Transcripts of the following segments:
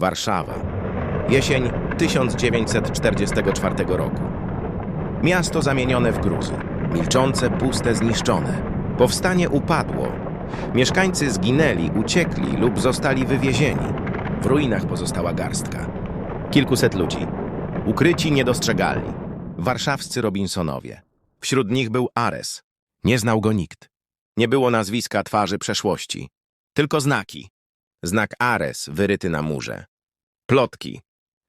Warszawa. Jesień 1944 roku. Miasto zamienione w gruzy. Milczące, puste, zniszczone. Powstanie upadło. Mieszkańcy zginęli, uciekli lub zostali wywiezieni. W ruinach pozostała garstka. Kilkuset ludzi. Ukryci, niedostrzegalni. Warszawscy Robinsonowie. Wśród nich był Ares. Nie znał go nikt. Nie było nazwiska twarzy przeszłości. Tylko znaki. Znak Ares wyryty na murze. Plotki.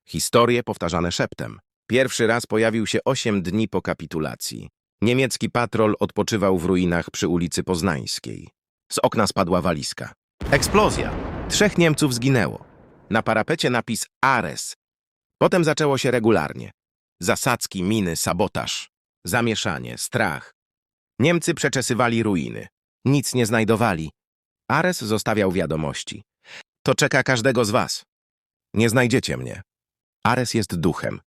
Historie powtarzane szeptem. Pierwszy raz pojawił się osiem dni po kapitulacji. Niemiecki patrol odpoczywał w ruinach przy ulicy Poznańskiej. Z okna spadła walizka. Eksplozja. Trzech Niemców zginęło. Na parapecie napis Ares. Potem zaczęło się regularnie. Zasadzki, miny, sabotaż. Zamieszanie, strach. Niemcy przeczesywali ruiny. Nic nie znajdowali. Ares zostawiał wiadomości. To czeka każdego z was. Nie znajdziecie mnie. Ares jest duchem.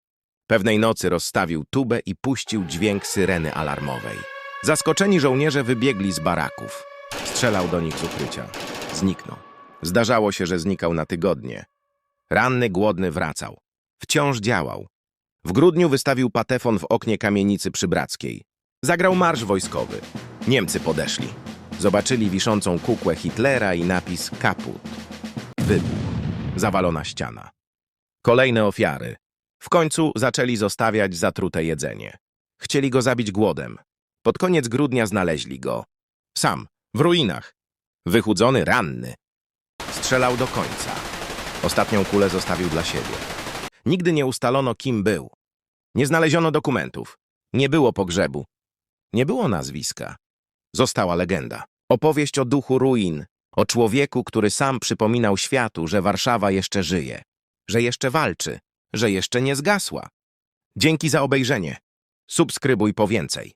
Pewnej nocy rozstawił tubę i puścił dźwięk syreny alarmowej. Zaskoczeni żołnierze wybiegli z baraków. Strzelał do nich z ukrycia. Zniknął. Zdarzało się, że znikał na tygodnie. Ranny, głodny wracał. Wciąż działał. W grudniu wystawił patefon w oknie kamienicy przybrackiej. Zagrał marsz wojskowy. Niemcy podeszli. Zobaczyli wiszącą kukłę Hitlera i napis kaput. Wybuch. Zawalona ściana. Kolejne ofiary. W końcu zaczęli zostawiać zatrute jedzenie. Chcieli go zabić głodem. Pod koniec grudnia znaleźli go. Sam, w ruinach. Wychudzony, ranny. Strzelał do końca. Ostatnią kulę zostawił dla siebie. Nigdy nie ustalono, kim był. Nie znaleziono dokumentów. Nie było pogrzebu. Nie było nazwiska. Została legenda. Opowieść o duchu ruin, o człowieku, który sam przypominał światu, że Warszawa jeszcze żyje, że jeszcze walczy, że jeszcze nie zgasła. Dzięki za obejrzenie. Subskrybuj po więcej.